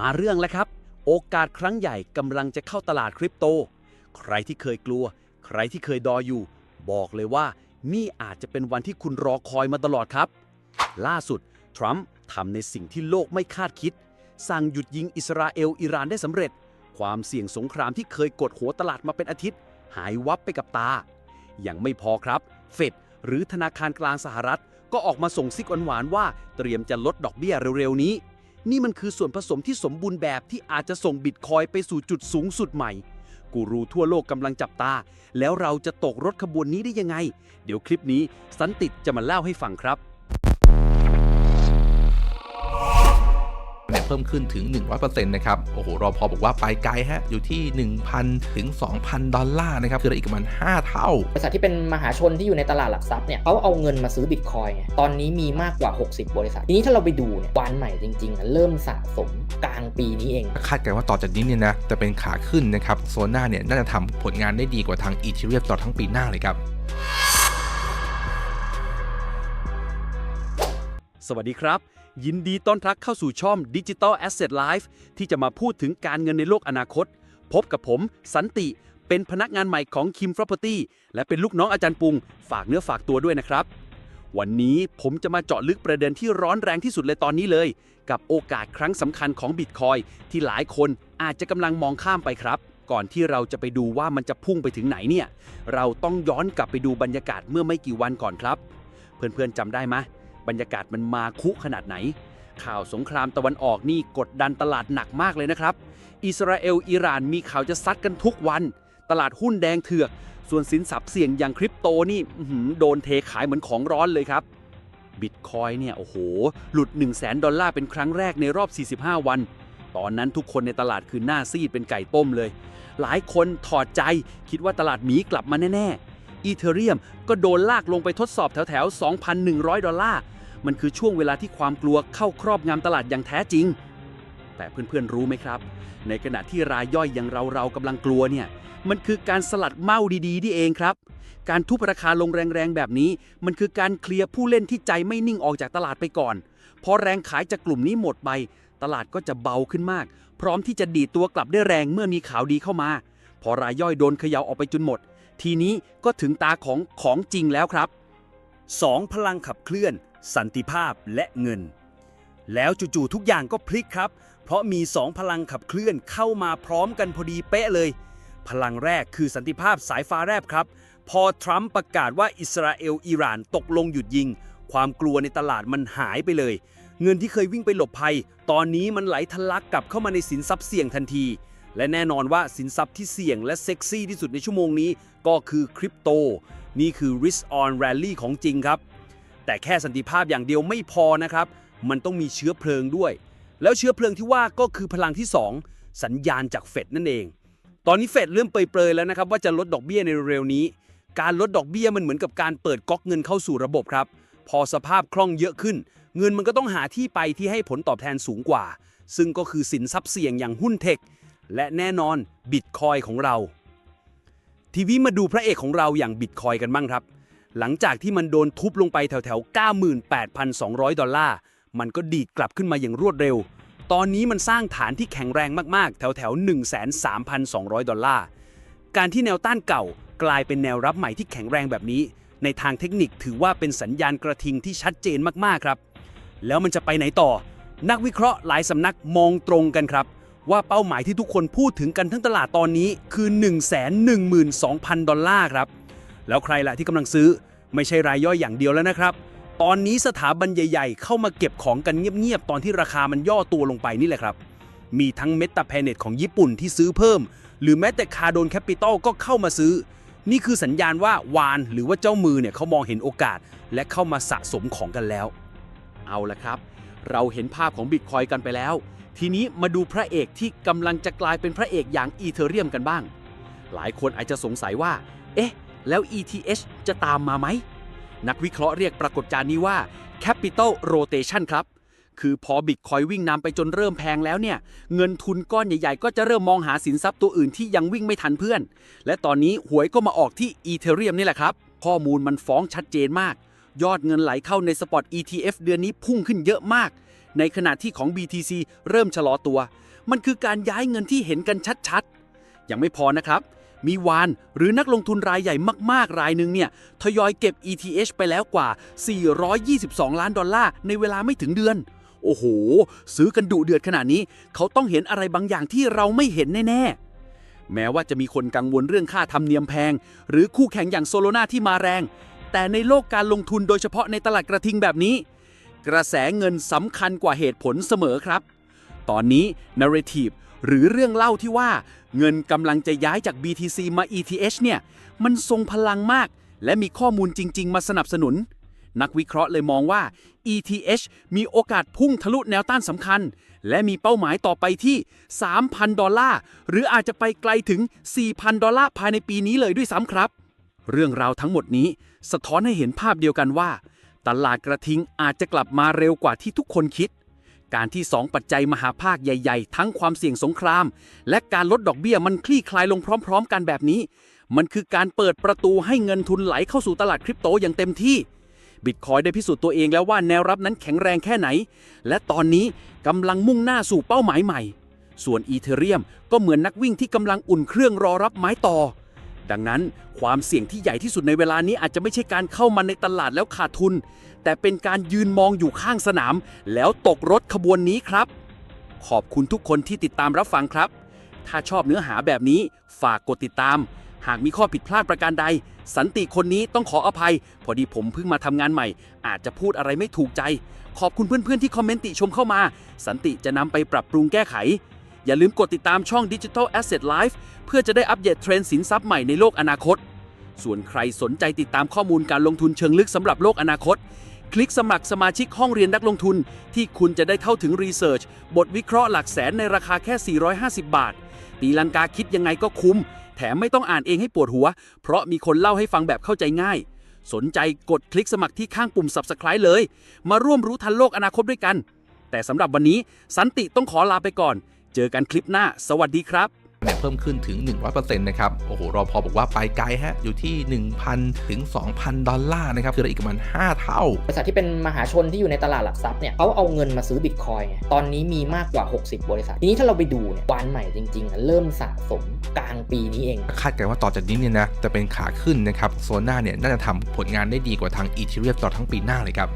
มาเรื่องแล้วครับ โอกาสครั้งใหญ่กำลังจะเข้าตลาดคริปโต ใครที่เคยกลัว ใครที่เคยดออยู่ บอกเลยว่า นี่อาจจะเป็นวันที่คุณรอคอยมาตลอดครับ ล่าสุด ทรัมป์ทำในสิ่งที่โลกไม่คาดคิด สั่งหยุดยิงอิสราเอลอิหร่านได้สำเร็จ ความเสี่ยงสงครามที่เคยกดหัวตลาดมาเป็นอาทิตย์ หายวับไปกับตา ยังไม่พอครับ เฟดหรือธนาคารกลางสหรัฐ ก็ออกมาส่งซิกหวานๆว่า เตรียมจะลดดอกเบี้ยเร็วๆนี้ นี่มันคือส่วนผสมที่สมบูรณ์แบบที่อาจจะส่งบิตคอยไปสู่จุดสูงสุดใหม่ กูรูทั่วโลกกำลังจับตา แล้วเราจะตกรถขบวนนี้ได้ยังไง เดี๋ยวคลิปนี้สันติจะมาเล่าให้ฟังครับ พิ่มขึ้นถึง 100%นะครับ โอ้โห รอพอบอกว่าไปไกลฮะ อยู่ที่ 1,000 ถึง 2,000 ดอลลาร์นะครับ คือได้อีกประมาณ 5 เท่า บริษัทที่เป็นมหาชนที่อยู่ในตลาดหลักทรัพย์เนี่ยเขาเอาเงินมาซื้อบิตคอยน์ไงตอนนี้มีมากกว่า 60 บริษัท ทีนี้ถ้าเราไปดูเนี่ยวานใหม่จริงๆอะเริ่มสะสมกลางปีนี้เอง คาดกันว่าต่อจากนี้เนี่ยนะ จะเป็นขาขึ้นนะครับ โซน่าเนี่ยน่าจะทำผลงานได้ดีกว่าทางอีเทเรียมตลอดทั้งปีหน้าเลยครับสวัสดีครับ ยินดีต้อนรับเข้าสู่ช่อง Digital Asset Life ที่จะมาพูดถึงการเงินในโลกอนาคต พบกับผมสันติ เป็นพนักงานใหม่ของ Kim Property และเป็นลูกน้องอาจารย์ปุง ฝากเนื้อฝากตัวด้วยนะครับ วันนี้ผมจะมาเจาะลึกประเด็นที่ร้อนแรงที่สุดเลยตอนนี้เลย กับโอกาสครั้งสำคัญของบิตคอยที่หลายคนอาจจะกำลังมองข้ามไปครับก่อนที่เราจะไปดูว่ามันจะพุ่งไปถึงไหนเนี่ย เราต้องย้อนกลับไปดูบรรยากาศเมื่อไม่กี่วันก่อนครับ เพื่อนๆจำได้ไหม บรรยากาศมันมาคุขนาดไหน ข่าวสงครามตะวันออกนี่กดดันตลาดหนักมากเลยนะครับ อิสราเอลอิหร่านมีข่าวจะซัดกันทุกวัน ตลาดหุ้นแดงเถือก ส่วนสินทรัพย์เสี่ยงอย่างคริปโตนี่โดนเทขายเหมือนของร้อนเลยครับบิตคอยเนี่ยโอ้โห หลุด 1 0 0 0 0แสนดอลลาร์เป็นครั้งแรกในรอบ 45 วัน ตอนนั้นทุกคนในตลาดคือหน้าซีดเป็นไก่ต้มเลย หลายคนถอดใจคิดว่าตลาดหมีกลับมาแน่ๆ อีเทเรียมก็โดนลากลงไปทดสอบแถวๆ2,100 ดอลลาร์ มันคือช่วงเวลาที่ความกลัวเข้าครอบงำตลาดอย่างแท้จริง แต่เพื่อนๆรู้ไหมครับ ในขณะที่รายย่อยอย่างเราเราๆกำลังกลัวเนี่ย มันคือการสลัดเมาดีๆนี่เองครับ การทุบราคาลงแรงๆแบบนี้ มันคือการเคลียร์ผู้เล่นที่ใจไม่นิ่งออกจากตลาดไปก่อน พอแรงขายจากกลุ่มนี้หมดไป ตลาดก็จะเบาขึ้นมาก พร้อมที่จะดีดตัวกลับได้แรงเมื่อมีข่าวดีเข้ามา พอรายย่อยโดนเขย่าออกไปจนหมด ทีนี้ก็ถึงตาของของจริงแล้วครับ 2. พลังขับเคลื่อน สันติภาพและเงิน แล้วจู่ๆทุกอย่างก็พลิกครับ เพราะมี 2 พลังขับเคลื่อนเข้ามาพร้อมกันพอดีเป๊ะเลย พลังแรกคือสันติภาพสายฟ้าแรบครับ พอทรัมป์ประกาศว่าอิสราเอลอิหร่านตกลงหยุดยิง ความกลัวในตลาดมันหายไปเลย เงินที่เคยวิ่งไปหลบภัย ตอนนี้มันไหลทะลักกลับเข้ามาในสินทรัพย์เสี่ยงทันที และแน่นอนว่าสินทรัพย์ที่เสี่ยงและเซ็กซี่ที่สุดในชั่วโมงนี้ก็คือคริปโต นี่คือ risk on rally ของจริงครับ แต่แค่สันติภาพอย่างเดียวไม่พอนะครับ มันต้องมีเชื้อเพลิงด้วย แล้วเชื้อเพลิงที่ว่าก็คือพลังที่ 2 สัญญาณจากเฟดนั่นเอง ตอนนี้เฟดเริ่มเปรยๆแล้วนะครับว่าจะลดดอกเบี้ยในเร็วนี้ การลดดอกเบี้ยมันเหมือนกับการเปิดก๊อกเงินเข้าสู่ระบบครับ พอสภาพคล่องเยอะขึ้น เงินมันก็ต้องหาที่ไปที่ให้ผลตอบแทนสูงกว่า ซึ่งก็คือสินทรัพย์เสี่ยงอย่างหุ้นเทค และแน่นอนบิตคอยของเรา ทีวีมาดูพระเอกของเราอย่างบิตคอยกันบ้างครับ หลังจากที่มันโดนทุบลงไปแถวๆ98,200 ดอลลาร์ มันก็ดีดกลับขึ้นมาอย่างรวดเร็ว ตอนนี้มันสร้างฐานที่แข็งแรงมากๆ แถวๆ13,200 ดอลลาร์ การที่แนวต้านเก่ากลายเป็นแนวรับใหม่ที่แข็งแรงแบบนี้ ในทางเทคนิคถือว่าเป็นสัญญาณกระทิงที่ชัดเจนมากๆครับ แล้วมันจะไปไหนต่อ นักวิเคราะห์หลายสำนักมองตรงกันครับ ว่าเป้าหมายที่ทุกคนพูดถึงกันทั้งตลาดตอนนี้คือ 112,000 ดอลลาร์ครับ แล้วใครล่ะที่กำลังซื้อไม่ใช่รายย่อยอย่างเดียวแล้วนะครับ ตอนนี้สถาบันใหญ่ๆ เข้ามาเก็บของกันเงียบๆ ตอนที่ราคามันย่อตัวลงไปนี่แหละครับ มีทั้งเมตาแพเน็ตของญี่ปุ่นที่ซื้อเพิ่ม หรือแม้แต่คาโดนแคปิตอลก็เข้ามาซื้อ นี่คือสัญญาณว่าวานหรือว่าเจ้ามือเนี่ยเขามองเห็นโอกาส และเข้ามาสะสมของกันแล้ว เอาละครับ เราเห็นภาพของบิตคอยกันไปแล้ว ทีนี้มาดูพระเอกที่กำลังจะกลายเป็นพระเอกอย่างอีเทเรียมกันบ้าง หลายคนอาจจะสงสัยว่า เอ๊ะ แล้ว ETH จะตามมาไหม นักวิเคราะห์เรียกปรากฏการณ์นี้ว่า Capital Rotation ครับ คือพอบิตคอยวิ่งนำไปจนเริ่มแพงแล้วเนี่ย เงินทุนก้อนใหญ่ๆ ก็จะเริ่มมองหาสินทรัพย์ตัวอื่นที่ยังวิ่งไม่ทันเพื่อน และตอนนี้หวยก็มาออกที่ Ethereum นี่แหละครับ ข้อมูลมันฟ้องชัดเจนมาก ยอดเงินไหลเข้าในสปอต ETF เดือนนี้พุ่งขึ้นเยอะมาก ในขณะที่ของ BTC เริ่มชะลอตัว มันคือการย้ายเงินที่เห็นกันชัดๆ ยังไม่พอนะครับ มีวานหรือนักลงทุนรายใหญ่มากๆ รายหนึ่งเนี่ย ทยอยเก็บ ETH ไปแล้วกว่า 422 ล้านดอลลาร์ในเวลาไม่ถึงเดือน โอ้โห ซื้อกันดุเดือดขนาดนี้ เขาต้องเห็นอะไรบางอย่างที่เราไม่เห็นแน่ๆ แม้ว่าจะมีคนกังวลเรื่องค่าธรรมเนียมแพง หรือคู่แข่งอย่างโซโลนาที่มาแรง แต่ในโลกการลงทุนโดยเฉพาะในตลาดกระทิงแบบนี้ กระแสเงินสำคัญกว่าเหตุผลเสมอครับ ตอนนี้ narrative หรือเรื่องเล่าที่ว่า เงินกำลังจะย้ายจาก BTC มา ETH เนี่ย มันทรงพลังมาก และมีข้อมูลจริง ๆ มาสนับสนุน นักวิเคราะห์เลยมองว่า ETH มีโอกาสพุ่งทะลุแนวต้านสำคัญ และมีเป้าหมายต่อไปที่ 3,000 ดอลลาร์ หรืออาจจะไปไกลถึง 4,000 ดอลลาร์ภายในปีนี้เลยด้วยซ้ำครับ เรื่องราวทั้งหมดนี้ สะท้อนให้เห็นภาพเดียวกันว่า ตลาดกระทิงอาจจะกลับมาเร็วกว่าที่ทุกคนคิด การที่ 2 ปัจจัยมหาภาคใหญ่ ๆ ทั้งความเสี่ยงสงคราม และการลดดอกเบี้ยมันคลี่คลายลงพร้อม ๆ กันแบบนี้ มันคือการเปิดประตูให้เงินทุนไหลเข้าสู่ตลาดคริปโตอย่างเต็มที่บิตคอยได้พิสูจน์ตัวเองแล้วว่าแนวรับนั้นแข็งแรงแค่ไหน และตอนนี้กำลังมุ่งหน้าสู่เป้าหมายใหม่ ส่วนอีเทเรียมก็เหมือนนักวิ่งที่กำลังอุ่นเครื่องรอรับไม้ต่อ ดังนั้นความเสี่ยงที่ใหญ่ที่สุดในเวลานี้อาจจะไม่ใช่การเข้ามาในตลาดแล้วขาดทุน แต่เป็นการยืนมองอยู่ข้างสนาม แล้วตกรถขบวนนี้ครับ ขอบคุณทุกคนที่ติดตามรับฟังครับ ถ้าชอบเนื้อหาแบบนี้ฝากกดติดตาม หากมีข้อผิดพลาดประการใด สันติคนนี้ต้องขออภัย พอดีผมเพิ่งมาทำงานใหม่ อาจจะพูดอะไรไม่ถูกใจ ขอบคุณเพื่อนๆที่คอมเมนต์ติชมเข้ามา สันติจะนำไปปรับปรุงแก้ไข อย่าลืมกดติดตามช่อง Digital Asset Life เพื่อจะได้อัปเดตเทรนด์สินทรัพย์ใหม่ในโลกอนาคต ส่วนใครสนใจติดตามข้อมูลการลงทุนเชิงลึกสำหรับโลกอนาคต คลิกสมัครสมาชิกห้องเรียนนักลงทุน ที่คุณจะได้เข้าถึงรีเสิร์ชบทวิเคราะห์หลักแสนในราคาแค่ 450 บาท ตีลังกาคิดยังไงก็คุ้ม แถมไม่ต้องอ่านเองให้ปวดหัว เพราะมีคนเล่าให้ฟังแบบเข้าใจง่าย สนใจกดคลิกสมัครที่ข้างปุ่ม Subscribe เลย มาร่วมรู้ทันโลกอนาคตด้วยกัน แต่สำหรับวันนี้สันติต้องขอลาไปก่อน เจอกันคลิปหน้า สวัสดีครับเนี่ยเพิ่มขึ้นถึง 100%นะครับ โอ้โห รอพอบอกว่าไปไกลฮะ อยู่ที่ 1,000 ถึง 2,000 ดอลลาร์นะครับ คืออีกประมาณ 5 เท่า บริษัทที่เป็นมหาชนที่อยู่ในตลาดหลักทรัพย์เนี่ยเขาเอาเงินมาซื้อบิตคอยไง ตอนนี้มีมากกว่า 60 บริษัท ทีนี้ถ้าเราไปดูเนี่ยวานใหม่จริงๆอะเริ่มสะสมกลางปีนี้เอง คาดกันว่าต่อจากนี้เนี่ยนะ จะเป็นขาขึ้นนะครับ โซน่าเนี่ยน่าจะทำผลงานได้ดีกว่าทางอีเทเรียมตลอดทั้งปีหน้าเลยครับ